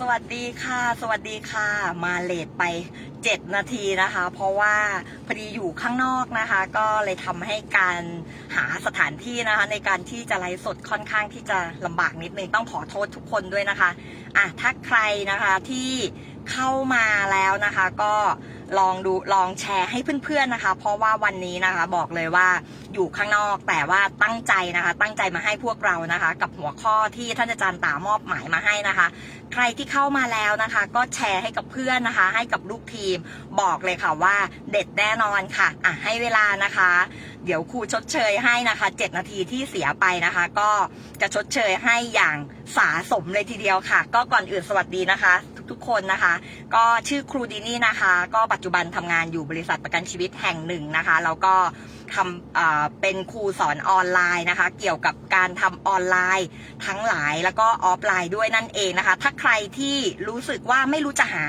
สวัสดีค่ะ สวัสดีค่ะ มาเลทไป 7 นาทีนะคะ เพราะว่าพอดีอยู่ข้างนอกนะคะ ก็เลยทำให้การหาสถานที่นะคะ ในการที่จะไลฟ์สดค่อนข้างที่จะลำบากนิดนึงต้องขอโทษทุกคนด้วยนะคะอะถ้าใครนะคะที่ เข้ามาแล้วนะคะ ก็ลองดูลองแชร์ให้เพื่อนๆนะคะ เพราะว่าวันนี้นะคะบอกเลยว่าอยู่ข้างนอกแต่ว่าตั้งใจนะคะ ตั้งใจมาให้พวกเรานะคะ กับหัวข้อที่ท่านอาจารย์ตามอบหมายมาให้นะคะ ใครที่เข้ามาแล้วนะคะ ก็แชร์ให้กับเพื่อนนะคะ ให้กับลูกทีมบอกเลยค่ะว่าเด็ดแน่นอนค่ะอะให้เวลานะคะ เดี๋ยวครูชดเชยให้นะคะ 7 นาทีที่เสียไปนะคะ ก็จะชดเชยให้อย่างสาสมเลยทีเดียวค่ะ ก็ก่อนอื่นสวัสดีนะคะ ทุกๆคนนะคะ ก็ชื่อครูดินี่นะคะ ก็ปัจจุบันทำงานอยู่บริษัทประกันชีวิตแห่งหนึ่งนะคะ แล้วก็ ทำเป็นครูสอนออนไลน์นะคะ เกี่ยวกับการทำออนไลน์ทั้งหลายแล้วก็ออฟไลน์ด้วยนั่นเองนะคะ ถ้าใครที่รู้สึกว่าไม่รู้จะหา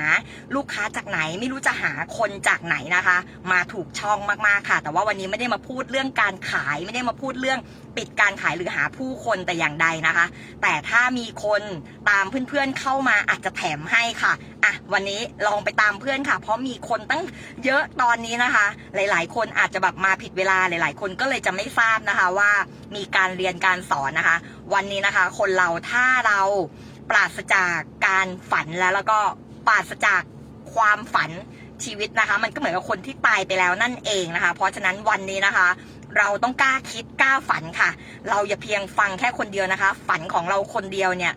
ลูกค้าจากไหน ไม่รู้จะหาคนจากไหนนะคะ มาถูกช่องมากๆค่ะ แต่ว่าวันนี้ไม่ได้มาพูดเรื่องการขายไม่ได้มาพูดเรื่องปิดการขายหรือหาผู้คนแต่อย่างใดนะคะ แต่ถ้ามีคนตามเพื่อนๆเข้ามาอาจจะแถมให้ค่ะอะวันนี้ลองไปตามเพื่อนค่ะ เพราะมีคนตั้งเยอะตอนนี้นะคะ หลาย ๆ คนอาจจะแบบมาผิดเวลาหลาย ๆ คนก็เลยจะไม่ทราบนะคะว่ามีการเรียนการสอนนะคะ วันนี้นะคะ คนเราถ้าเราปราศจากการฝันแล้วแล้วก็ปราศจากความฝันชีวิตนะคะ มันก็เหมือนกับคนที่ตายไปแล้วนั่นเองนะคะ เพราะฉะนั้นวันนี้นะคะ เราต้องกล้าคิดกล้าฝันค่ะ เราอย่าเพียงฟังแค่คนเดียวนะคะ ฝันของเราคนเดียวเนี่ย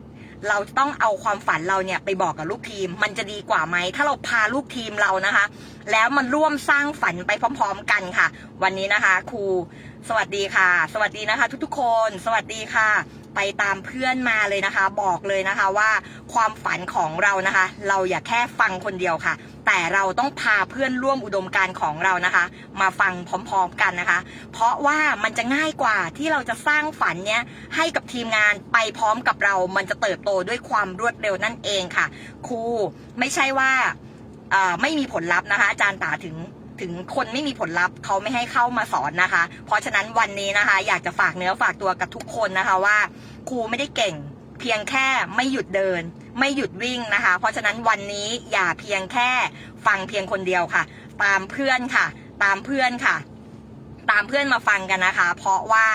เราต้องเอาความฝันเราเนี่ยไปบอกกับลูกทีม มันจะดีกว่าไหม ถ้าเราพาลูกทีมเรานะคะ แล้วมันร่วมสร้างฝันไปพร้อม ๆ กันค่ะ วันนี้นะคะ ครูสวัสดีค่ะ สวัสดีนะคะ ทุกๆคน สวัสดีค่ะ ไปตามเพื่อนมาเลยนะคะ บอกเลยนะคะว่าความฝันของเรานะคะ เราอย่าแค่ฟังคนเดียวค่ะ แต่เราต้องพาเพื่อนร่วมอุดมการณ์ของเรานะคะ มาฟังพร้อมๆกันนะคะ เพราะว่ามันจะง่ายกว่าที่เราจะสร้างฝันเนี้ยให้กับทีมงานไปพร้อมกับเรา มันจะเติบโตด้วยความรวดเร็วนั่นเองค่ะ ครูไม่ใช่ว่าไม่มีผลลัพธ์นะคะ อาจารย์ตาถึงถึงคนไม่มีผลลัพธ์เขาไม่ให้เข้ามาสอนนะคะ เพราะฉะนั้นวันนี้นะคะ อยากจะฝากเนื้อฝากตัวกับทุกคนนะคะว่า ครูไม่ได้เก่ง เพียงแค่ไม่หยุดเดิน ไม่หยุดวิ่งนะคะ เพราะฉะนั้นวันนี้อย่าเพียงแค่ฟังเพียงคนเดียวค่ะ ตามเพื่อนค่ะ ตามเพื่อนค่ะ ตามเพื่อนมาฟังกันนะคะ เพราะว่า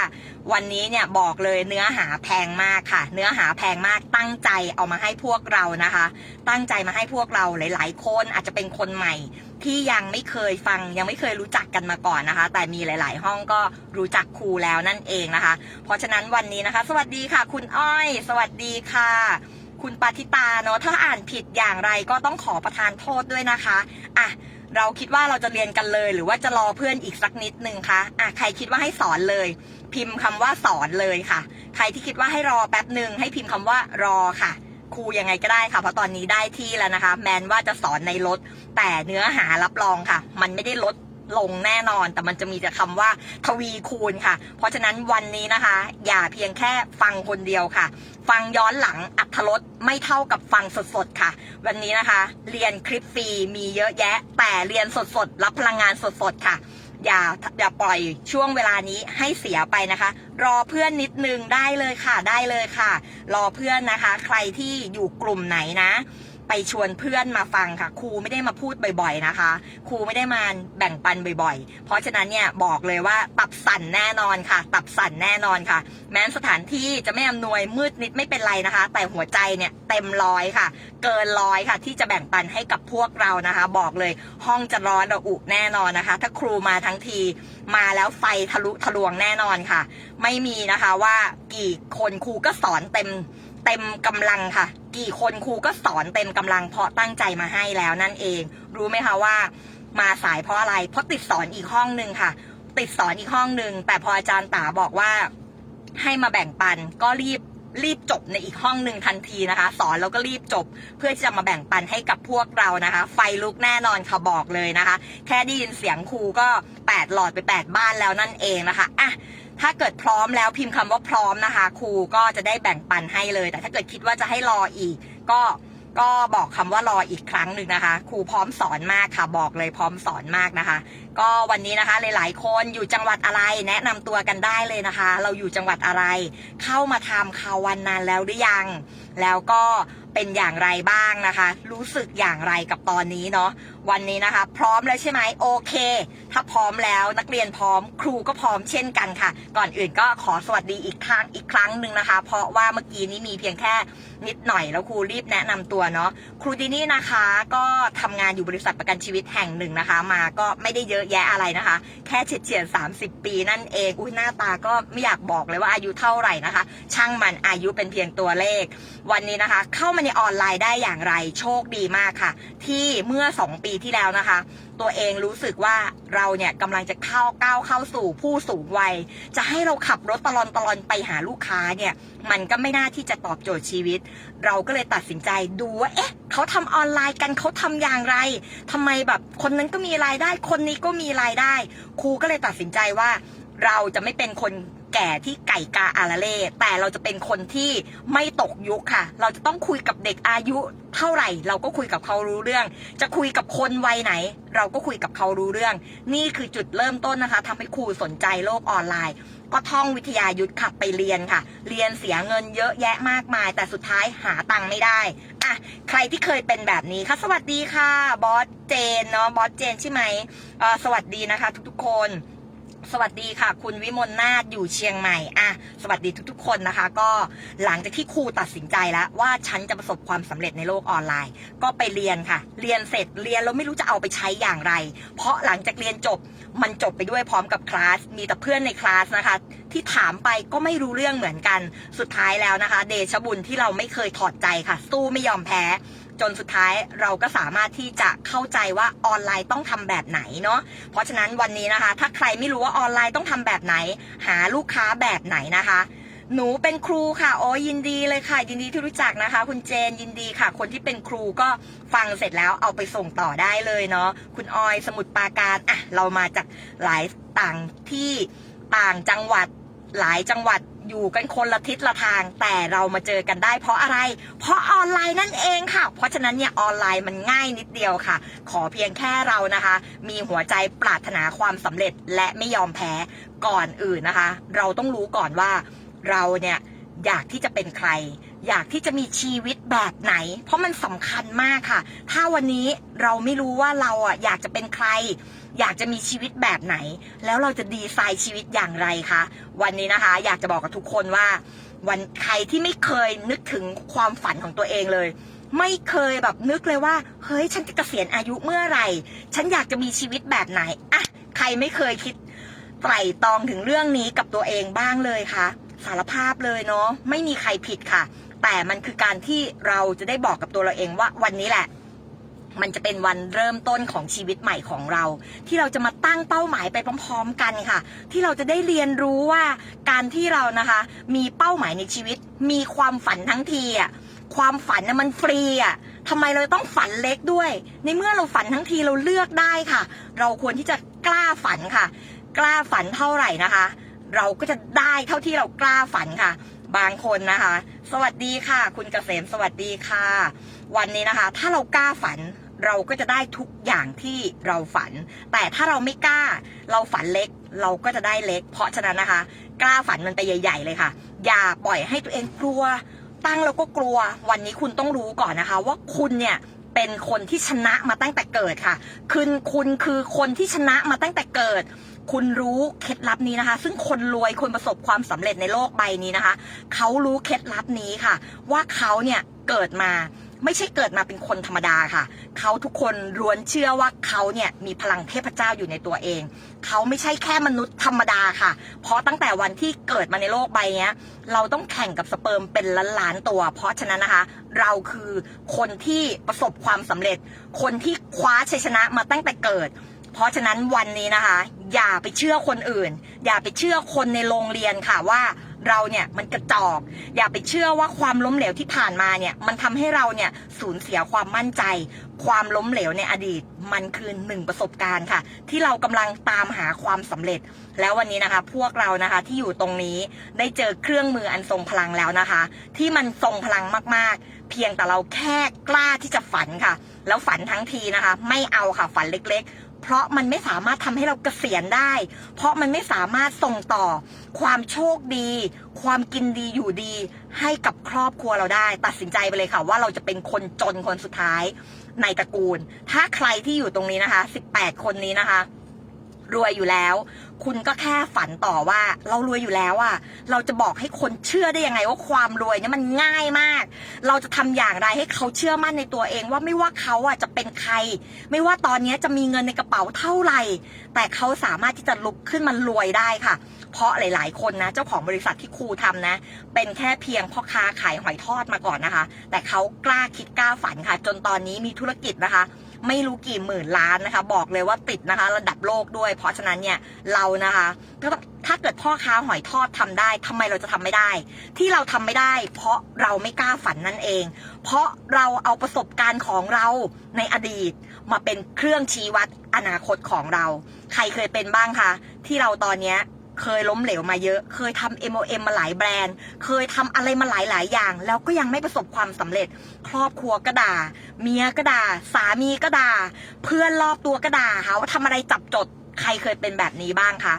วันนี้เนี่ยบอกเลยเนื้อหาแพงมากค่ะ เนื้อหาแพงมากตั้งใจเอามาให้พวกเรานะคะ ตั้งใจมาให้พวกเราหลาย ๆ คนอาจจะเป็นคนใหม่ ที่ยังไม่เคยฟังยังไม่เคยรู้จักกันมาก่อนนะคะ แต่มีหลาย ๆ ห้องก็รู้จักครูแล้วนั่นเองนะคะ เพราะฉะนั้นวันนี้นะคะ สวัสดีค่ะ คุณอ้อย สวัสดีค่ะ คุณปาทิตาเนาะถ้าอ่านผิดอย่างไรก็ต้องขอประทานโทษด้วยนะคะอะเราคิดว่าเราจะเรียนกันเลย หรือว่าจะรอเพื่อนอีกสักนิดนึงคะอะใครคิดว่าให้สอนเลย พิมพ์คำว่าสอนเลยค่ะ ใครที่คิดว่าให้รอแป๊บหนึ่งให้พิมพ์คำว่ารอค่ะครูยังไงก็ได้ค่ะ เพราะตอนนี้ได้ที่แล้วนะคะ แม้นว่าจะสอนในรถ แต่เนื้อหารับรองค่ะ มันไม่ได้ลด ลงแน่นอน แต่มันจะมีแต่คำว่าทวีคูณค่ะ เพราะฉะนั้นวันนี้นะคะ อย่าเพียงแค่ฟังคนเดียวค่ะ ฟังย้อนหลังอัธรสไม่เท่ากับฟังสดๆค่ะ วันนี้นะคะ เรียนคลิปฟรีมีเยอะแยะ แต่เรียนสดๆรับพลังงานสดๆค่ะอย่าอย่าปล่อยช่วงเวลานี้ให้เสียไปนะคะ รอเพื่อนนิดนึงได้เลยค่ะได้เลยค่ะ รอเพื่อนนะคะ ใครที่อยู่กลุ่มไหนนะ ไปชวนเพื่อนมาฟังค่ะ ครูไม่ได้มาพูดบ่อยๆนะคะ ครูไม่ได้มาแบ่งปันบ่อยๆ เพราะฉะนั้นเนี่ยบอกเลยว่าตับสั่นแน่นอนค่ะ ตับสั่นแน่นอนค่ะ แม้สถานที่จะไม่อำนวยมืดนิดไม่เป็นไรนะคะ แต่หัวใจเนี่ยเต็มร้อยค่ะ เกินร้อยค่ะ ที่จะแบ่งปันให้กับพวกเรานะคะ บอกเลยห้องจะร้อนระอุแน่นอนนะคะ ถ้าครูมาทั้งทีมาแล้วไฟทะลุทะลวงแน่นอนค่ะ ไม่มีนะคะว่ากี่คนครูก็สอนเต็ม เต็มกำลังค่ะ กี่คนครูก็สอนเต็มกำลังเพราะตั้งใจมาให้แล้วนั่นเอง รู้ไหมคะว่ามาสายเพราะอะไร เพราะติดสอนอีกห้องหนึ่งค่ะ ติดสอนอีกห้องหนึ่งแต่พออาจารย์ตาบอกว่าให้มาแบ่งปันก็รีบรีบจบในอีกห้องหนึ่งทันทีนะคะ สอนแล้วก็รีบจบ เพื่อที่จะมาแบ่งปันให้กับพวกเรานะคะ ไฟลุกแน่นอนค่ะบอกเลยนะคะ แค่ได้ยินเสียงครูก็แปดหลอดไปแปดบ้านแล้วนั่นเองนะคะอะ ถ้าเกิดพร้อมแล้วพิมพ์คำว่าพร้อมนะคะ ครูก็จะได้แบ่งปันให้เลย แต่ถ้าเกิดคิดว่าจะให้รออีก ก็ก็บอกคำว่ารออีกครั้งหนึ่งนะคะ ครูพร้อมสอนมากค่ะ บอกเลยพร้อมสอนมากนะคะ ก็วันนี้นะคะหลายๆคนอยู่จังหวัดอะไรแนะนำตัวกันได้เลยนะคะ เราอยู่จังหวัดอะไร เข้ามาทำข่าววันนานแล้วหรือยัง แล้วก็เป็นอย่างไรบ้างนะคะ รู้สึกอย่างไรกับตอนนี้เนาะวันนี้นะคะ พร้อมแล้วใช่ไหมโอเค ถ้าพร้อมแล้วนักเรียนพร้อมครูก็พร้อมเช่นกันค่ะ ก่อนอื่นก็ขอสวัสดีอีกครั้งอีกครั้งหนึ่งนะคะ เพราะว่าเมื่อกี้นี้มีเพียงแค่นิดหน่อยแล้วครูรีบแนะนำตัวเนาะครูดินี่นะคะ ก็ทำงานอยู่บริษัทประกันชีวิตแห่งหนึ่งนะคะ มาก็ไม่ได้เยอะแยะอะไรนะคะ แค่เฉียดเฉียดสามสิบปีนั่นเองอุ้ยหน้าตาก็ไม่อยากบอกเลยว่าอายุเท่าไหร่นะคะ ช่างมันอายุเป็นเพียงตัวเลข วันนี้นะคะ เข้ามาในออนไลน์ได้อย่างไรโชคดีมากค่ะ ที่เมื่อ 2 ปีที่แล้วนะคะ ตัวเองรู้สึกว่าเราเนี่ยกำลังจะเข้าก้าวเข้าสู่ผู้สูงวัย จะให้เราขับรถตลอนตลอนไปหาลูกค้าเนี่ย มันก็ไม่น่าที่จะตอบโจทย์ชีวิต เราก็เลยตัดสินใจดูว่าเอ๊ะเขาทำออนไลน์กันเขาทำอย่างไรทำไมแบบคนนั้นก็มีรายได้ คนนี้ก็มีรายได้ ครูก็เลยตัดสินใจว่าเราจะไม่เป็นคน แก่ที่ไก่กาอาละเล่แต่เราจะเป็นคนที่ไม่ตกยุคค่ะ เราจะต้องคุยกับเด็กอายุเท่าไหร่ เราก็คุยกับเขารู้เรื่อง จะคุยกับคนวัยไหน เราก็คุยกับเขารู้เรื่อง นี่คือจุดเริ่มต้นนะคะทำให้ครูสนใจโลกออนไลน์ ก็ท่องวิทยายุทธ์ขับไปเรียนค่ะ เรียนเสียเงินเยอะแยะมากมาย แต่สุดท้ายหาตังค์ไม่ได้อะใครที่เคยเป็นแบบนี้คะสวัสดีค่ะบอสเจนเนาะบอสเจนใช่ไหมสวัสดีนะคะ ทุกๆคน สวัสดีค่ะ คุณวิมลนาถอยู่เชียงใหม่อะสวัสดีทุกๆ คนนะคะ ก็หลังจากที่ครูตัดสินใจแล้ว ว่าฉันจะประสบความสำเร็จในโลกออนไลน์ ก็ไปเรียนค่ะ เรียนเสร็จเรียนแล้วไม่รู้จะเอาไปใช้อย่างไร เพราะหลังจากเรียนจบมันจบไปด้วยพร้อมกับคลาสมีแต่เพื่อนในคลาสนะคะ ที่ถามไปก็ไม่รู้เรื่องเหมือนกันสุดท้ายแล้วนะคะ เดชบุญที่เราไม่เคยถอดใจค่ะ สู้ไม่ยอมแพ้ จนสุดท้ายเราก็สามารถที่จะเข้าใจว่าออนไลน์ต้องทำแบบไหนเนาะเพราะฉะนั้นวันนี้นะคะ ถ้าใครไม่รู้ว่าออนไลน์ต้องทำแบบไหน หาลูกค้าแบบไหนนะคะหนูเป็นครูค่ะโอ้ยินดีเลยค่ะ ยินดีที่รู้จักนะคะ คุณเจนยินดีค่ะ คนที่เป็นครูก็ฟังเสร็จแล้วเอาไปส่งต่อได้เลยเนาะคุณออยสมุดปาการอะเรามาจากหลายต่างที่ต่างจังหวัด หลายจังหวัดอยู่กันคนละทิศละทาง แต่เรามาเจอกันได้ เพราะอะไร เพราะออนไลน์นั่นเองค่ะ เพราะฉะนั้นเนี่ยออนไลน์มันง่ายนิดเดียวค่ะ ขอเพียงแค่เรานะคะ มีหัวใจปรารถนาความสำเร็จและไม่ยอมแพ้ก่อนอื่นนะคะ เราต้องรู้ก่อนว่าเราเนี่ยอยากที่จะเป็นใคร อยากที่จะมีชีวิตแบบไหน เพราะมันสำคัญมากค่ะ ถ้าวันนี้เราไม่รู้ว่าเราอะอยากจะเป็นใคร อยากจะมีชีวิตแบบไหน แล้วเราจะดีไซน์ชีวิตอย่างไรคะวันนี้นะคะ อยากจะบอกกับทุกคนว่า วันใครที่ไม่เคยนึกถึงความฝันของตัวเองเลย ไม่เคยแบบนึกเลยว่า เฮ้ยฉันจะเกษียณอายุเมื่อไหร่ ฉันอยากจะมีชีวิตแบบไหนอะใครไม่เคยคิดไตร่ตรองถึงเรื่องนี้กับตัวเองบ้างเลยคะสารภาพเลยเนาะไม่มีใครผิดค่ะ แต่มันคือการที่เราจะได้บอกกับตัวเราเองว่าวันนี้แหละ มันจะเป็นวันเริ่มต้นของชีวิตใหม่ของเรา ที่เราจะมาตั้งเป้าหมายไปพร้อม ๆ กันค่ะ ที่เราจะได้เรียนรู้ว่าการที่เรานะคะ มีเป้าหมายในชีวิต มีความฝันทั้งทีอะความฝันน่ะมันฟรีอะทำไมเราต้องฝันเล็กด้วย ในเมื่อเราฝันทั้งทีเราเลือกได้ค่ะ เราควรที่จะกล้าฝันค่ะ กล้าฝันเท่าไหร่นะคะ เราก็จะได้เท่าที่เรากล้าฝันค่ะ บางคนนะคะ สวัสดีค่ะ คุณเกษมสวัสดีค่ะ วันนี้นะคะ ถ้าเรากล้าฝันเราก็จะได้ทุกอย่างที่เราฝัน แต่ถ้าเราไม่กล้า เราฝันเล็ก เราก็จะได้เล็ก เพราะฉะนั้นนะคะ กล้าฝันมันไปใหญ่ ๆ เลยค่ะ อย่าปล่อยให้ตัวเองกลัว ตั้งแล้วก็กลัว วันนี้คุณต้องรู้ก่อนนะคะ ว่าคุณเนี่ยเป็นคนที่ชนะมาตั้งแต่เกิดค่ะ คุณคุณคือคนที่ชนะมาตั้งแต่เกิด คุณรู้เคล็ดลับนี้นะคะ ซึ่งคนรวยคนประสบความสำเร็จในโลกใบนี้นะคะ เขารู้เคล็ดลับนี้ค่ะ ว่าเขาเนี่ยเกิดมาไม่ใช่เกิดมาเป็นคนธรรมดาค่ะ เขาทุกคนล้วนเชื่อว่าเขาเนี่ยมีพลังเทพเจ้าอยู่ในตัวเอง เขาไม่ใช่แค่มนุษย์ธรรมดาค่ะ เพราะตั้งแต่วันที่เกิดมาในโลกใบนี้เราต้องแข่งกับสเปิร์มเป็นล้านล้านๆตัว เพราะฉะนั้นนะคะ เราคือคนที่ประสบความสำเร็จ คนที่คว้าชัยชนะมาตั้งแต่เกิด เพราะฉะนั้นวันนี้นะคะ อย่าไปเชื่อคนอื่น อย่าไปเชื่อคนในโรงเรียนค่ะว่าเราเนี่ยมันกระจอกอย่าไปเชื่อว่าความล้มเหลวที่ผ่านมาเนี่ยมันทำให้เราเนี่ยสูญเสียความมั่นใจ ความล้มเหลวในอดีตมันคือหนึ่งประสบการณ์ค่ะ ที่เรากำลังตามหาความสำเร็จ แล้ววันนี้นะคะ พวกเรานะคะที่อยู่ตรงนี้ได้เจอเครื่องมืออันทรงพลังแล้วนะคะ ที่มันทรงพลังมากๆ เพียงแต่เราแค่กล้าที่จะฝันค่ะ แล้วฝันทั้งทีนะคะ ไม่เอาค่ะฝันเล็ก ๆ เพราะมันไม่สามารถทำให้เราเกษียณได้ เพราะมันไม่สามารถส่งต่อ ความโชคดี ความกินดีอยู่ดี ให้กับครอบครัวเราได้ ตัดสินใจไปเลยค่ะ ว่าเราจะเป็นคนจนคนสุดท้ายในตระกูล ถ้าใครที่อยู่ตรงนี้นะคะ 18 คนนี้นะคะ รวยอยู่แล้ว คุณก็แค่ฝันต่อว่า เรารวยอยู่แล้วอะเราจะบอกให้คนเชื่อได้ยังไงว่าความรวยเนี่ยมันง่ายมาก เราจะทำอย่างไรให้เขาเชื่อมั่นในตัวเองว่าไม่ว่าเขาอะจะเป็นใคร ไม่ว่าตอนนี้จะมีเงินในกระเป๋าเท่าไหร่ แต่เขาสามารถที่จะลุกขึ้นมารวยได้ค่ะ เพราะหลาย ๆ คนนะเจ้าของบริษัทที่ครูทำนะ เป็นแค่เพียงพ่อค้าขายหอยทอดมาก่อนนะคะ แต่เขากล้าคิดกล้าฝันค่ะ จนตอนนี้มีธุรกิจนะคะ ไม่รู้กี่หมื่นล้านนะคะ บอกเลยว่าติดนะคะ ระดับโลกด้วย เพราะฉะนั้นเนี่ยเรานะคะก็ถ้าเกิดพ่อค้าหอยทอดทำได้ทำไมเราจะทำไม่ได้ ที่เราทำไม่ได้ เพราะเราไม่กล้าฝันนั่นเอง เพราะเราเอาประสบการณ์ของเราในอดีต มาเป็นเครื่องชี้วัดอนาคตของเรา ใครเคยเป็นบ้างคะที่เราตอนเนี้ย เคยล้มเหลวมาเยอะ เคยทำ MOM มาหลายแบรนด์ เคยทำอะไรมาหลายหลายอย่าง แล้วก็ยังไม่ประสบความสำเร็จ ครอบครัวก็ด่า เมียก็ด่า สามีก็ด่า เพื่อนรอบตัวก็ด่าหาว่าทำอะไรจับจด ใครเคยเป็นแบบนี้บ้างคะ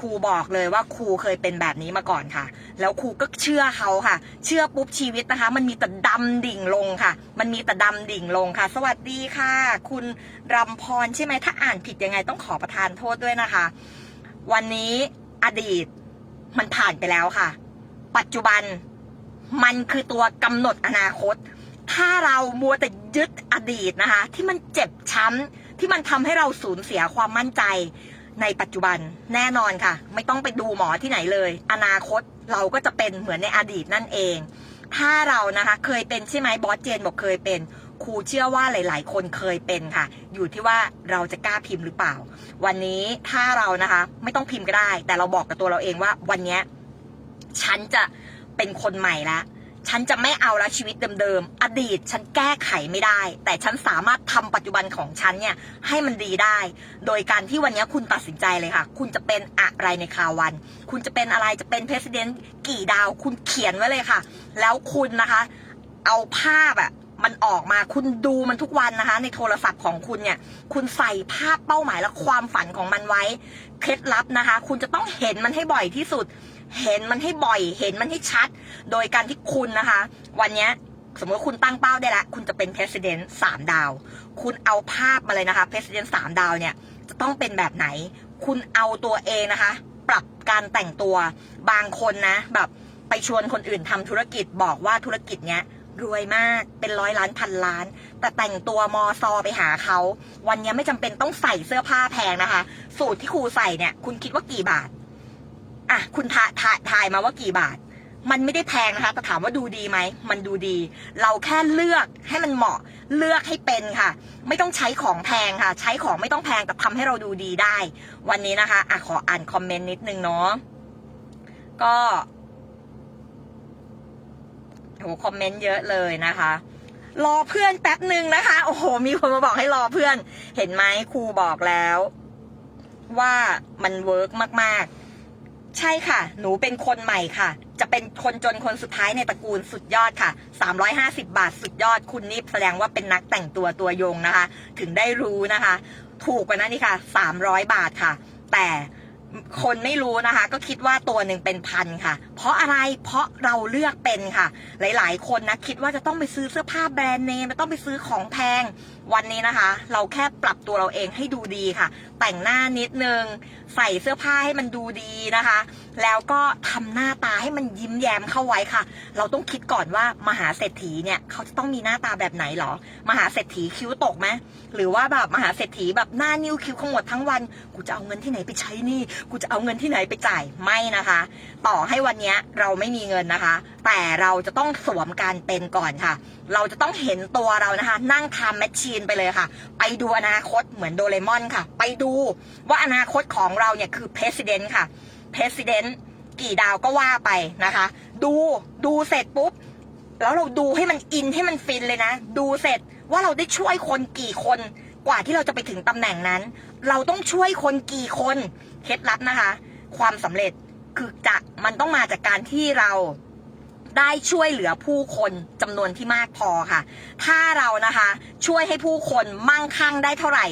ครูบอกเลยว่าครูเคยเป็นแบบนี้มาก่อนค่ะ แล้วครูก็เชื่อเขาค่ะ เชื่อปุ๊บชีวิตนะคะ มันมีแต่ดำดิ่งลงค่ะ มันมีแต่ดำดิ่งลงค่ะ สวัสดีค่ะ คุณรำพรใช่ไหมถ้าอ่านผิดยังไงต้องขอประทานโทษด้วยนะคะ วันนี้ อดีต มันผ่านไปแล้วค่ะ ปัจจุบัน มันคือตัวกำหนดอนาคต ถ้าเรามัวแต่ยึดอดีตนะคะ ที่มันเจ็บช้ำที่มันทำให้เราสูญเสียความมั่นใจในปัจจุบันแน่นอนค่ะ ไม่ต้องไปดูหมอที่ไหนเลย อนาคตเราก็จะเป็นเหมือนในอดีตนั่นเอง ถ้าเรานะคะ เคยเป็นใช่ไหมบอสเจนบอกเคยเป็น ครูเชื่อว่าหลาย ๆ คนเคยเป็นค่ะ อยู่ที่ว่าเราจะกล้าพิมพ์หรือเปล่า วันนี้ถ้าเรานะคะ ไม่ต้องพิมพ์ก็ได้ แต่เราบอกกับตัวเราเองว่า วันนี้ฉันจะเป็นคนใหม่ละฉันจะไม่เอาละชีวิตเดิมๆ อดีตฉันแก้ไขไม่ได้ แต่ฉันสามารถทำปัจจุบันของฉันเนี่ยให้มันดีได้ โดยการที่วันนี้คุณตัดสินใจเลยค่ะ คุณจะเป็นอะไรในคาวัน คุณจะเป็นอะไรจะเป็นเพรสิดเนนกี่ดาว คุณเขียนไว้เลยค่ะ แล้วคุณนะคะ เอาภาพอะ มันออกมาคุณดูมันทุกวันนะคะ ในโทรศัพท์ของคุณเนี่ย คุณใส่ภาพเป้าหมายและความฝันของมันไว้ เคล็ดลับนะคะ คุณจะต้องเห็นมันให้บ่อยที่สุด เห็นมันให้บ่อย เห็นมันให้ชัด โดยการที่คุณนะคะ วันนี้สมมติว่าคุณตั้งเป้าได้แล้วคุณจะเป็น president สามดาว คุณเอาภาพมาเลยนะคะ president สามดาวเนี่ย จะต้องเป็นแบบไหน คุณเอาตัวเองนะคะ ปรับการแต่งตัว บางคนนะ แบบไปชวนคนอื่นทำธุรกิจบอกว่าธุรกิจเนี้ย รวยมากเป็นร้อยล้านพันล้าน แต่แต่งตัวมอซอไปหาเขา วันนี้ไม่จำเป็นต้องใส่เสื้อผ้าแพงนะคะ สูตรที่ครูใส่เนี่ย คุณคิดว่ากี่บาท อะ คุณทาทาทายมาว่ากี่บาท มันไม่ได้แพงนะคะ แต่ถามว่าดูดีไหม มันดูดี เราแค่เลือกให้มันเหมาะ เลือกให้เป็นค่ะ ไม่ต้องใช้ของแพงค่ะ ใช้ของไม่ต้องแพงแต่ทำให้เราดูดีได้ วันนี้นะคะ อะขออ่านคอมเมนต์นิดนึงเนาะ ก็ โหคอมเมนต์เยอะเลยนะคะ รอเพื่อนแป๊บหนึ่งนะคะ โอ้โห มีคนมาบอกให้รอเพื่อน เห็นไหมครูบอกแล้ว ว่ามันเวิร์กมากๆ ใช่ค่ะ หนูเป็นคนใหม่ค่ะ จะเป็นคนจนคนสุดท้ายในตระกูลสุดยอดค่ะ 350 บาทสุดยอด คุณนี่แสดงว่าเป็นนักแต่งตัวตัวยงนะคะ ถึงได้รู้นะคะ ถูกกว่านั้นนี่ค่ะ 300 บาทค่ะ แต่ คนไม่รู้นะคะ ก็คิดว่าตัวหนึ่งเป็นพันค่ะ เพราะอะไรเพราะเราเลือกเป็นค่ะ หลาย ๆ คนนะคิดว่าจะต้องไปซื้อเสื้อผ้าแบรนด์เนมต้องไปซื้อของแพงวันนี้นะคะ เราแค่ปรับตัวเราเองให้ดูดีค่ะ แต่งหน้านิดนึง ใส่เสื้อผ้าให้มันดูดีนะคะ แล้วก็ทำหน้าตาให้มันยิ้มแย้มเข้าไว้ค่ะ เราต้องคิดก่อนว่ามหาเศรษฐีเนี่ยเขาจะต้องมีหน้าตาแบบไหนหรอ มหาเศรษฐีคิ้วตกไหมหรือว่าแบบมหาเศรษฐีแบบหน้านิ้วคิ้วขมวดทั้งวัน กูจะเอาเงินที่ไหนไปใช้นี่ กูจะเอาเงินที่ไหนไปจ่ายไม่นะคะ ต่อให้วันเนี้ยเราไม่มีเงินนะคะ แต่เราจะต้องสวมการเป็นก่อนค่ะ เราจะต้องเห็นตัวเรานะคะ นั่งทำแมชชีนไปเลยค่ะ ไปดูอนาคตเหมือนโดเรมอนค่ะ ไปดูว่าอนาคตของเราเนี่ยคือ president ค่ะ president กี่ดาวก็ว่าไปนะคะ ดูดูเสร็จปุ๊บ แล้วเราดูให้มันอินให้มันฟินเลยนะ ดูเสร็จว่าเราได้ช่วยคนกี่คนกว่าที่เราจะไปถึงตำแหน่งนั้น เราต้องช่วยคนกี่คนเคล็ดลับนะคะ ความสำเร็จคือจะมันต้องมาจากการที่เรา ได้ช่วยเหลือผู้คนจำนวนที่มากพอค่ะ ถ้าเรานะคะช่วยให้ผู้คนมั่งคั่งได้เท่าไหร่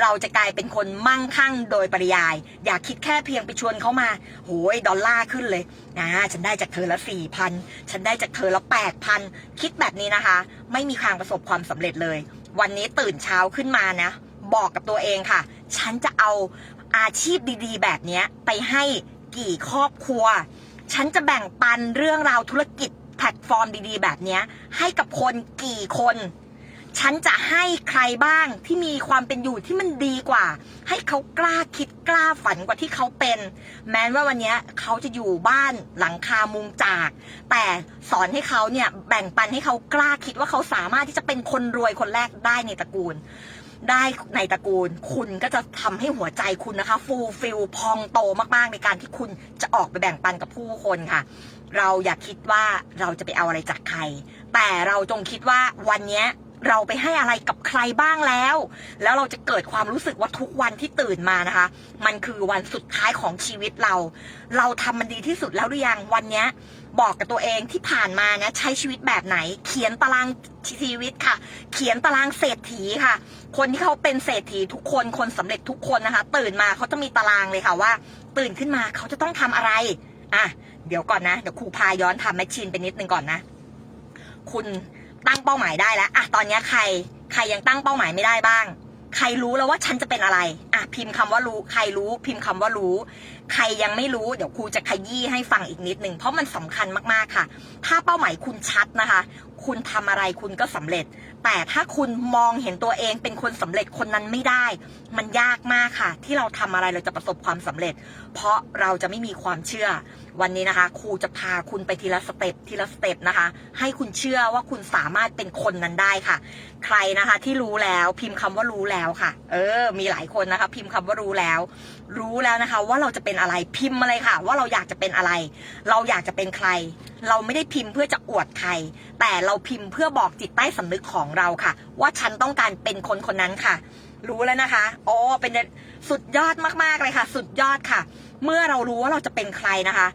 เราจะกลายเป็นคนมั่งคั่งโดยปริยาย อย่าคิดแค่เพียงไปชวนเขามาโหยดอลลาร์ขึ้นเลยนะฉันได้จากเธอละสี่พันฉันได้จากเธอละแปดพันคิดแบบนี้นะคะ ไม่มีทางประสบความสำเร็จเลย วันนี้ตื่นเช้าขึ้นมานะบอกกับตัวเองค่ะ ฉันจะเอาอาชีพดีๆ แบบนี้ไปให้กี่ครอบครัว ฉันจะแบ่งปันเรื่องราวธุรกิจแพลตฟอร์มดีๆ แบบนี้ให้กับคนกี่คน ฉันจะให้ใครบ้างที่มีความเป็นอยู่ที่มันดีกว่า ให้เขากล้าคิดกล้าฝันกว่าที่เขาเป็น แม้ว่าวันนี้เขาจะอยู่บ้านหลังคามุงจาก แต่สอนให้เขาเนี่ยแบ่งปันให้เขากล้าคิดว่าเขาสามารถที่จะเป็นคนรวยคนแรกได้ในตระกูล ได้ในตระกูล คุณก็จะทำให้หัวใจคุณนะคะ ฟูลฟิลพองโตมากๆ ในการที่คุณจะออกไปแบ่งปันกับผู้คนค่ะ เราอย่าคิดว่าเราจะไปเอาอะไรจากใคร แต่เราจงคิดว่าวันนี้ เราไปให้อะไรกับใครบ้างแล้ว แล้วเราจะเกิดความรู้สึกว่าทุกวันที่ตื่นมานะคะ มันคือวันสุดท้ายของชีวิตเรา เราทำมันดีที่สุดแล้วหรือยังวันเนี้ยบอกกับตัวเองที่ผ่านมานะใช้ชีวิตแบบไหน เขียนตารางชีวิตค่ะ เขียนตารางเศรษฐีค่ะ คนที่เขาเป็นเศรษฐีทุกคนคนสำเร็จทุกคนนะคะ ตื่นมาเขาจะมีตารางเลยค่ะว่า ตื่นขึ้นมาเขาจะต้องทำอะไรอะเดี๋ยวก่อนนะ เดี๋ยวครูพาย้อนทำแมชชีนไปนิดนึงก่อนนะ คุณ ตั้งเป้าหมายได้แล้วอะตอนนี้ใครใครยังตั้งเป้าหมายไม่ได้บ้าง ใครรู้แล้วว่าฉันจะเป็นอะไรอะพิมพ์คำว่ารู้ ใครรู้ พิมพ์คำว่ารู้ ใครยังไม่รู้เดี๋ยวครูจะขยี้ให้ฟังอีกนิดนึงเพราะมันสำคัญมากๆค่ะ ถ้าเป้าหมายคุณชัดนะคะ คุณทำอะไรคุณก็สำเร็จ แต่ถ้าคุณมองเห็นตัวเองเป็นคนสำเร็จคนนั้นไม่ได้ มันยากมากค่ะ ที่เราทำอะไรเราจะประสบความสำเร็จ เพราะเราจะไม่มีความเชื่อ วันนี้นะคะ ครูจะพาคุณไปทีละสเต็ปทีละสเต็ปนะคะ ให้คุณเชื่อว่าคุณสามารถเป็นคนนั้นได้ค่ะ ใครนะคะที่รู้แล้วพิมพ์คำว่ารู้แล้วค่ะ เออ มีหลายคนนะคะ พิมพ์คำว่ารู้แล้ว รู้แล้วนะคะ ว่าเราจะเป็นอะไรพิมพ์มาเลยค่ะ ว่าเราอยากจะเป็นอะไร เราอยากจะเป็นใคร เราไม่ได้พิมพ์เพื่อจะอวดใคร แต่เราพิมพ์เพื่อบอกจิตใต้สำนึกของเราค่ะ ว่าฉันต้องการเป็นคนคนนั้นค่ะ รู้แล้วนะคะอ๋อเป็นสุดยอดมากๆเลยค่ะ สุดยอดค่ะเมื่อเรารู้ว่าเราจะเป็นใครนะคะ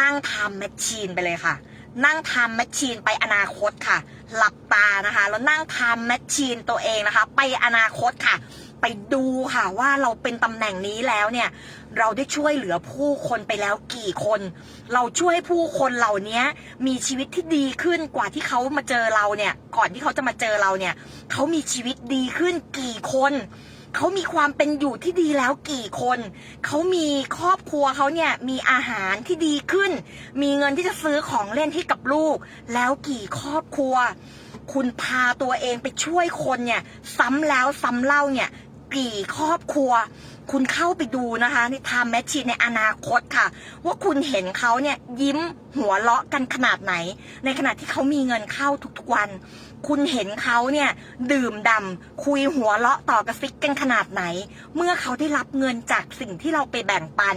นั่งทำแมชชีนไปเลยค่ะ นั่งทำแมชชีนไปอนาคตค่ะ หลับตานะคะ แล้วนั่งทำแมชชีนตัวเองนะคะ ไปอนาคตค่ะ ไปดูค่ะว่าเราเป็นตำแหน่งนี้แล้วเนี่ย เราได้ช่วยเหลือผู้คนไปแล้วกี่คน เราช่วยผู้คนเหล่านี้มีชีวิตที่ดีขึ้นกว่าที่เขามาเจอเราเนี่ย ก่อนที่เขาจะมาเจอเราเนี่ย เขามีชีวิตดีขึ้นกี่คน เขามีความเป็นอยู่ที่ดีแล้วกี่คน เขามีครอบครัวเขาเนี่ยมีอาหารที่ดีขึ้น มีเงินที่จะซื้อของเล่นให้กับลูก แล้วกี่ครอบครัว คุณพาตัวเองไปช่วยคนเนี่ยซ้ำแล้วซ้ำเล่าเนี่ยกี่ครอบครัว คุณเข้าไปดูนะคะในไทม์แมชชีนในอนาคตค่ะ ว่าคุณเห็นเขาเนี่ยยิ้มหัวเราะกันขนาดไหน ในขณะที่เขามีเงินเข้าทุกๆวัน คุณเห็นเขาเนี่ย ดื่มดำคุยหัวเราะต่อกระซิกกันขนาดไหน เมื่อเขาได้รับเงินจากสิ่งที่เราไปแบ่งปัน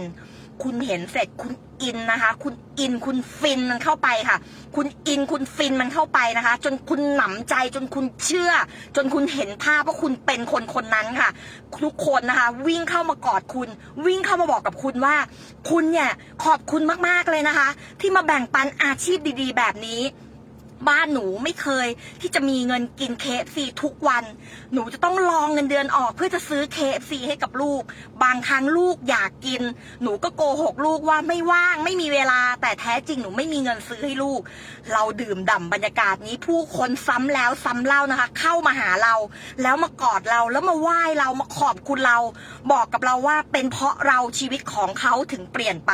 คุณเห็นเสร็จคุณอินนะคะ คุณอินคุณฟินมันเข้าไปค่ะ คุณอินคุณฟินมันเข้าไปนะคะ จนคุณหนำใจจนคุณเชื่อ จนคุณเห็นภาพว่าคุณเป็นคนคนนั้นค่ะ ทุกคนนะคะ วิ่งเข้ามากอดคุณ วิ่งเข้ามาบอกกับคุณว่า คุณเนี่ยขอบคุณมากๆเลยนะคะ ที่มาแบ่งปันอาชีพดี ๆ แบบนี้ บ้านหนูไม่เคยที่จะมีเงินกิน KFC ทุกวัน หนูจะต้องรองเงินเดือนออกเพื่อจะซื้อ KFC ให้กับลูก บางครั้งลูกอยากกิน หนูก็โกหกลูกว่าไม่ว่างไม่มีเวลา แต่แท้จริงหนูไม่มีเงินซื้อให้ลูก เราดื่มด่ำบรรยากาศนี้ผู้คนซ้ำแล้วซ้ำเล่านะคะ เข้ามาหาเรา แล้วมากอดเราแล้วมาไหว้เรามาขอบคุณเรา บอกกับเราว่าเป็นเพราะเราชีวิตของเขาถึงเปลี่ยนไป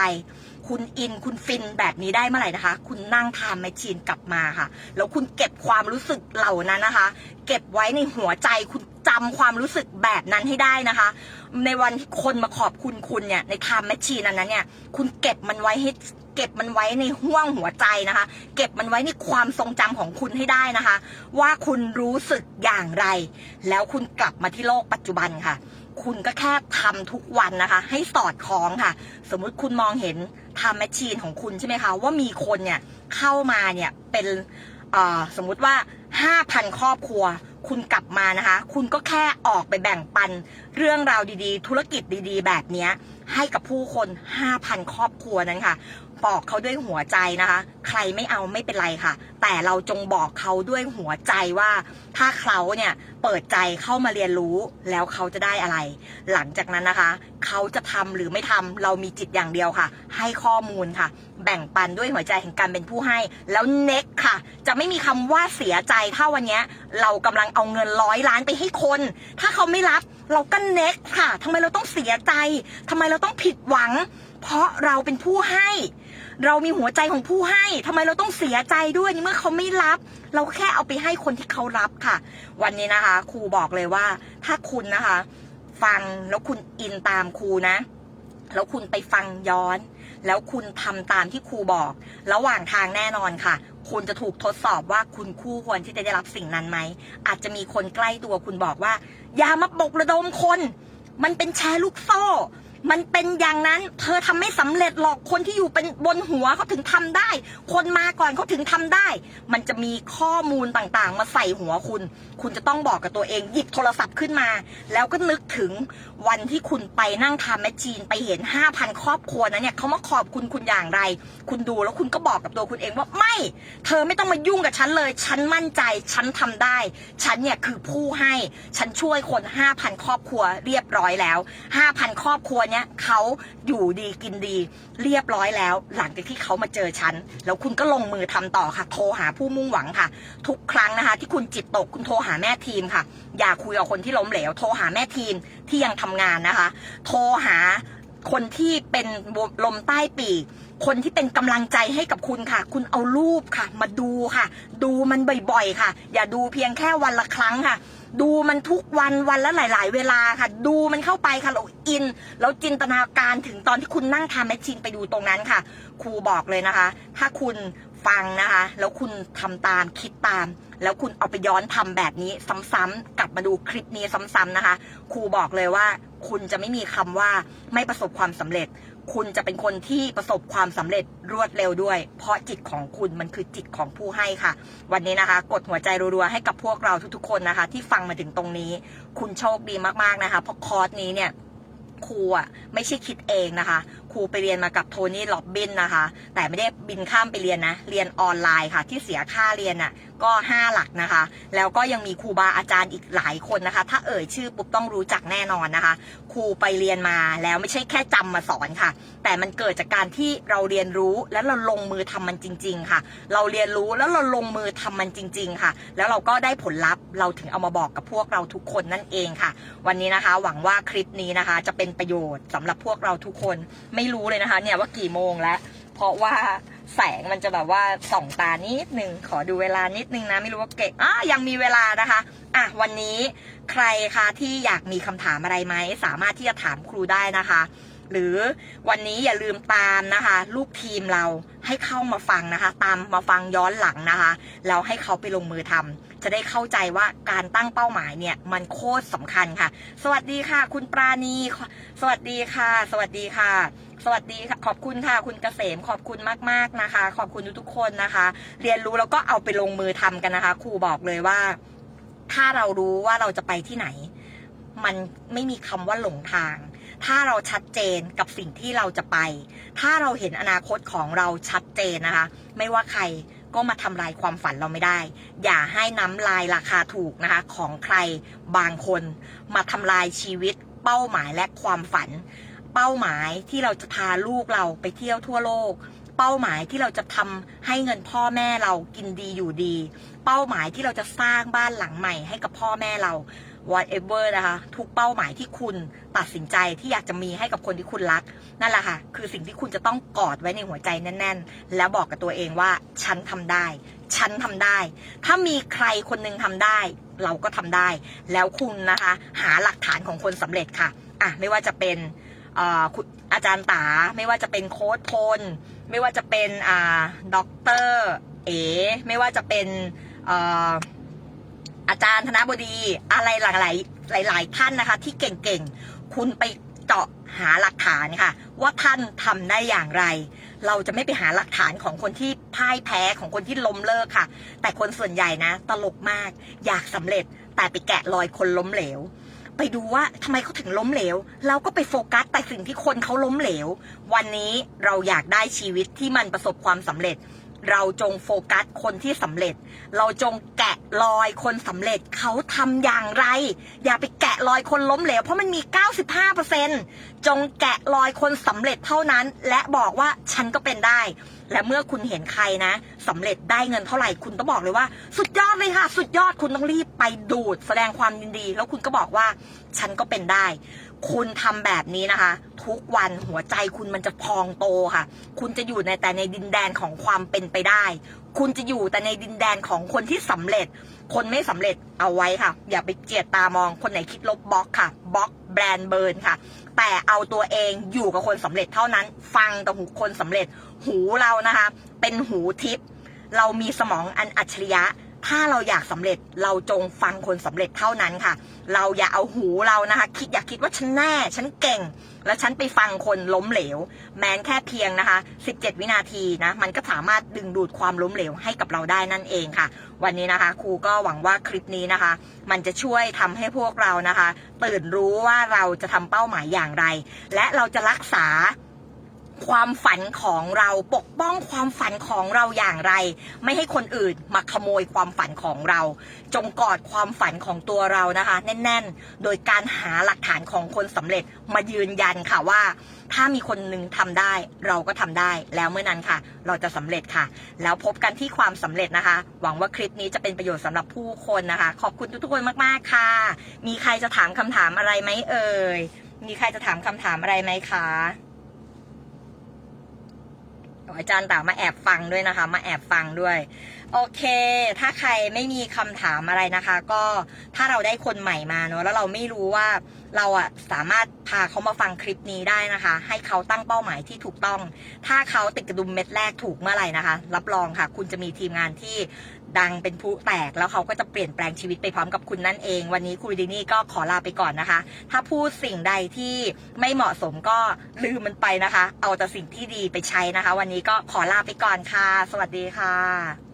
คุณอินคุณฟินแบบนี้ได้เมื่อไหร่นะคะ คุณนั่งทานแมชชีนกลับมาค่ะ แล้วคุณเก็บความรู้สึกเหล่านั้นนะคะ เก็บไว้ในหัวใจคุณจำความรู้สึกแบบนั้นให้ได้นะคะ ในวันที่คนมาขอบคุณคุณเนี่ยในไทม์แมชชีนนั้นเนี่ย คุณเก็บมันไว้ให้เก็บมันไว้ในห่วงหัวใจนะคะ เก็บมันไว้ในความทรงจำของคุณให้ได้นะคะ ว่าคุณรู้สึกอย่างไร แล้วคุณกลับมาที่โลกปัจจุบันค่ะ คุณก็แค่ทำทุกวันนะคะ ให้สอดคล้องค่ะ สมมุติคุณมองเห็น ทำแมชชีนของคุณใช่ไหมคะ ว่ามีคนเนี่ยเข้ามาเนี่ยเป็นสมมุติว่า 5,000 ครอบครัว คุณกลับมานะคะ คุณก็แค่ออกไปแบ่งปันเรื่องราวดีๆ ธุรกิจดีๆ แบบนี้ให้กับผู้คน 5,000 ครอบครัวนั้นค่ะ บอกเขาด้วยหัวใจนะคะ ใครไม่เอาไม่เป็นไรค่ะ แต่เราจงบอกเขาด้วยหัวใจว่า ถ้าเขาเนี่ยเปิดใจเข้ามาเรียนรู้แล้วเขาจะได้อะไร หลังจากนั้นนะคะ เขาจะทำหรือไม่ทำเรามีจิตอย่างเดียวค่ะ ให้ข้อมูลค่ะ แบ่งปันด้วยหัวใจแห่งการเป็นผู้ให้ แล้วเน็กค่ะ จะไม่มีคำว่าเสียใจถ้าวันนี้เรากำลังเอาเงินร้อยล้านไปให้คน ถ้าเขาไม่รับเราก็เน็กค่ะทำไมเราต้องเสียใจทำไมเราต้องผิดหวัง เพราะเราเป็นผู้ให้ เรามีหัวใจของผู้ให้ทำไมเราต้องเสียใจด้วยในเมื่อเขาไม่รับ เราแค่เอาไปให้คนที่เขารับค่ะ วันนี้นะคะ ครูบอกเลยว่า ถ้าคุณนะคะ ฟังแล้วคุณอินตามครูนะแล้วคุณไปฟังย้อน แล้วคุณทำตามที่ครูบอก ระหว่างทางแน่นอนค่ะ คุณจะถูกทดสอบว่าคุณคู่ควรที่จะได้รับสิ่งนั้นไหม อาจจะมีคนใกล้ตัวคุณบอกว่า อย่ามาปลุกระดมคน มันเป็นแชร์ลูกโซ่ มันเป็นอย่างนั้น เธอทำไม่สำเร็จหรอกคนที่อยู่เป็นบนหัวเขาถึงทำได้ คนมาก่อนเขาถึงทำได้ มันจะมีข้อมูลต่างๆ มาใส่หัวคุณ คุณจะต้องบอกกับตัวเองหยิบโทรศัพท์ขึ้นมา แล้วก็นึกถึงวันที่คุณไปนั่งทำแมชชีนไปเห็น 5,000 ครอบครัวนั้นเนี่ยเขามาขอบคุณคุณอย่างไร คุณดูแล้วคุณก็บอกกับตัวคุณเองว่าไม่ เธอไม่ต้องมายุ่งกับฉันเลย ฉันมั่นใจ ฉันทำได้ ฉันเนี่ยคือผู้ให้ ฉันช่วยคน 5,000 ครอบครัวเรียบร้อยแล้ว 5,000 ครอบครัวเนี้ยเขาอยู่ดีกินดี เรียบร้อยแล้ว หลังจากที่เขามาเจอฉัน แล้วคุณก็ลงมือทำต่อค่ะ โทรหาผู้มุ่งหวังค่ะ ทุกครั้งนะคะ ที่คุณจิตตกคุณโทรหาแม่ทีมค่ะ อย่าคุยกับคนที่ล้มเหลว โทรหาแม่ทีมที่ยังทำงานนะคะ โทรหา คนที่เป็นลมใต้ปีก คนที่เป็นกำลังใจให้กับคุณค่ะ คุณเอารูปค่ะ มาดูค่ะ ดูมันบ่อยๆค่ะ อย่าดูเพียงแค่วันละครั้งค่ะ ดูมันทุกวันวันละหลาย ๆ เวลาค่ะ ดูมันเข้าไปค่ะเราอิน แล้วจินตนาการถึงตอนที่คุณนั่งทำแมชชีนไปดูตรงนั้นค่ะ ครูบอกเลยนะคะ ถ้าคุณ ฟังนะคะ แล้วคุณทำตามคิดตาม แล้วคุณเอาไปย้อนทำแบบนี้ซ้ำๆกลับมาดูคลิปนี้ซ้ำๆนะคะ ครูบอกเลยว่า คุณจะไม่มีคำว่าไม่ประสบความสำเร็จ คุณจะเป็นคนที่ประสบความสำเร็จรวดเร็วด้วย เพราะจิตของคุณมันคือจิตของผู้ให้ค่ะ วันนี้นะคะ กดหัวใจรัวๆให้กับพวกเราทุกๆคนนะคะ ที่ฟังมาถึงตรงนี้ คุณโชคดีมากๆนะคะ เพราะคอร์สนี้เนี่ยครูอะไม่ใช่คิดเองนะคะ ครูไปเรียนมากับโทนี่ล็อบบินนะคะ แต่ไม่ได้บินข้ามไปเรียนนะ เรียนออนไลน์ค่ะ ที่เสียค่าเรียนอะ ก็ 5 หลักนะคะ แล้วก็ยังมีครูบาอาจารย์อีกหลายคนนะคะ ถ้าเอ่ยชื่อปุ๊บต้องรู้จักแน่นอนนะคะ ครูไปเรียนมาแล้วไม่ใช่แค่จำมาสอนค่ะ แต่มันเกิดจากการที่เราเรียนรู้แล้วเราลงมือทำมันจริง ๆ ค่ะ เราเรียนรู้แล้วเราลงมือทำมันจริง ๆ ค่ะ แล้วเราก็ได้ผลลัพธ์เราถึงเอามาบอกกับพวกเราทุกคนนั่นเองค่ะ วันนี้นะคะ หวังว่าคลิปนี้นะคะ จะเป็นประโยชน์สำหรับพวกเราทุกคน ไม่รู้เลยนะคะ เนี่ยว่ากี่โมงแล้ว เพราะว่า แสงมันจะแบบว่าส่องตานิดนึง ขอดูเวลานิดนึงนะ ไม่รู้ว่าเก่งอะยังมีเวลานะคะ อะ วันนี้ใครคะที่อยากมีคำถามอะไรไหม สามารถที่จะถามครูได้นะคะ หรือวันนี้อย่าลืมตามนะคะ ลูกทีมเราให้เข้ามาฟังนะคะ ตามมาฟังย้อนหลังนะคะ แล้วให้เขาไปลงมือทำจะได้เข้าใจว่าการตั้งเป้าหมายเนี่ย มันโคตรสำคัญค่ะ สวัสดีค่ะ คุณปราณี สวัสดีค่ะ สวัสดีค่ะ สวัสดีค่ะขอบคุณค่ะ คุณเกษมขอบคุณมาก ๆนะคะ ขอบคุณทุกๆคนนะคะ เรียนรู้แล้วก็เอาไปลงมือทำกันนะคะ ครูบอกเลยว่า ถ้าเรารู้ว่าเราจะไปที่ไหน มันไม่มีคำว่าหลงทาง ถ้าเราชัดเจนกับสิ่งที่เราจะไป ถ้าเราเห็นอนาคตของเราชัดเจนนะคะ ไม่ว่าใครก็มาทำลายความฝันเราไม่ได้ อย่าให้น้ำลายราคาถูกนะคะ ของใครบางคน มาทำลายชีวิตเป้าหมายและความฝัน เป้าหมายที่เราจะพาลูกเราไปเที่ยวทั่วโลก เป้าหมายที่เราจะทำให้เงินพ่อแม่เรากินดีอยู่ดี เป้าหมายที่เราจะสร้างบ้านหลังใหม่ให้กับพ่อแม่เรา whatever นะคะทุกเป้าหมายที่คุณตัดสินใจที่อยากจะมีให้กับคนที่คุณรัก นั่นแหละค่ะ คือสิ่งที่คุณจะต้องกอดไว้ในหัวใจแน่น ๆ แล้วบอกกับตัวเองว่าฉันทำได้ ฉันทำได้ ถ้ามีใครคนหนึงทำได้ เราก็ทำได้ แล้วคุณนะคะ หาหลักฐานของคนสำเร็จค่ะอะไม่ว่าจะเป็น อ่อาจารย์ตาไม่ว่าจะเป็นโค้ดพล ไม่ว่าจะเป็นอ่าด็อกเตอร์เอไม่ว่าจะเป็นเอ่อาจารย์ธนบดีอะไรหลากหลายหลายท่านนะคะ ที่เก่งๆ คุณไปเจาะหาหลักฐานค่ะ ว่าท่านทำได้อย่างไร เราจะไม่ไปหาหลักฐานของคนที่พ่ายแพ้ของคนที่ล้มเลิกค่ะ แต่คนส่วนใหญ่นะ ตลกมาก อยากสำเร็จแต่ไปแกะรอยคนล้มเหลว ไปดูว่าทำไมเขาถึงล้มเหลวแล้วก็ไปโฟกัสแต่สิ่งที่คนเขาล้มเหลว วันนี้เราอยากได้ชีวิตที่มันประสบความสำเร็จ เราจงโฟกัสคนที่สำเร็จ เราจงแกะรอยคนสำเร็จเขาทำอย่างไร อย่าไปแกะรอยคนล้มเหลวเพราะมันมี 95%จงแกะรอยคนสำเร็จเท่านั้น และบอกว่าฉันก็เป็นได้ และเมื่อคุณเห็นใครนะสำเร็จได้เงินเท่าไหร่คุณต้องบอกเลยว่า สุดยอดเลยค่ะ สุดยอดคุณต้องรีบไปดูด แสดงความยินดี แล้วคุณก็บอกว่า ฉันก็เป็นได้ คุณทำแบบนี้นะคะ ทุกวันหัวใจคุณมันจะพองโตค่ะ คุณจะอยู่ในแต่ในดินแดนของความเป็นไปได้ คุณจะอยู่แต่ในดินแดนของคนที่สำเร็จ คนไม่สำเร็จเอาไว้ค่ะ อย่าไปเจียดตามองคนไหนคิดลบบล็อกค่ะบล็อกแบรนด์เบิร์นค่ะ แต่เอาตัวเองอยู่กับคนสำเร็จเท่านั้น ฟังแต่หูคนสำเร็จ หูเรานะคะ เป็นหูทิพย์เรามีสมองอันอัจฉริยะ ถ้าเราอยากสำเร็จเราจงฟังคนสำเร็จเท่านั้นค่ะ เราอย่าเอาหูเรานะคะ คิดอย่าคิดว่าฉันแน่ ฉันเก่ง แล้วฉันไปฟังคนล้มเหลว แม้นแค่เพียงนะคะ 17 วินาทีนะ มันก็สามารถดึงดูดความล้มเหลวให้กับเราได้นั่นเองค่ะ วันนี้นะคะ ครูก็หวังว่าคลิปนี้นะคะ มันจะช่วยทำให้พวกเรานะคะ ตื่นรู้ว่าเราจะทำเป้าหมายอย่างไร และเราจะรักษา ความฝันของเราปกป้องความฝันของเราอย่างไร ไม่ให้คนอื่นมาขโมยความฝันของเรา จงกอดความฝันของตัวเรานะคะ แน่น ๆ โดยการหาหลักฐานของคนสำเร็จมายืนยันค่ะว่า ถ้ามีคนหนึ่งทำได้ เราก็ทำได้ แล้วเมื่อนั้นค่ะ เราจะสำเร็จค่ะ แล้วพบกันที่ความสำเร็จนะคะ หวังว่าคลิปนี้จะเป็นประโยชน์สำหรับผู้คนนะคะ ขอบคุณทุกๆคนมากๆค่ะ มีใครจะถามคำถามอะไรไหมเอ่ยมีใครจะถามคำถามอะไรไหมคะ อาจารย์ต่ามาแอบฟังด้วยนะคะ มาแอบฟังด้วย โอเค ถ้าใครไม่มีคำถามอะไรนะคะ ก็ถ้าเราได้คนใหม่มาเนอะแล้วเราไม่รู้ว่าเราอะสามารถพาเขามาฟังคลิปนี้ได้นะคะ ให้เขาตั้งเป้าหมายที่ถูกต้อง ถ้าเขาติดกระดุมเม็ดแรกถูกเมื่อไหร่นะคะ รับรองค่ะ คุณจะมีทีมงานที่ ดังเป็นผู้แตกแล้วเขาก็จะเปลี่ยนแปลงชีวิตไปพร้อมกับคุณนั่นเอง วันนี้ครูดินี่ก็ขอลาไปก่อนนะคะ ถ้าพูดสิ่งใดที่ไม่เหมาะสมก็ลืมมันไปนะคะ เอาแต่สิ่งที่ดีไปใช้นะคะ วันนี้ก็ขอลาไปก่อนค่ะ สวัสดีค่ะ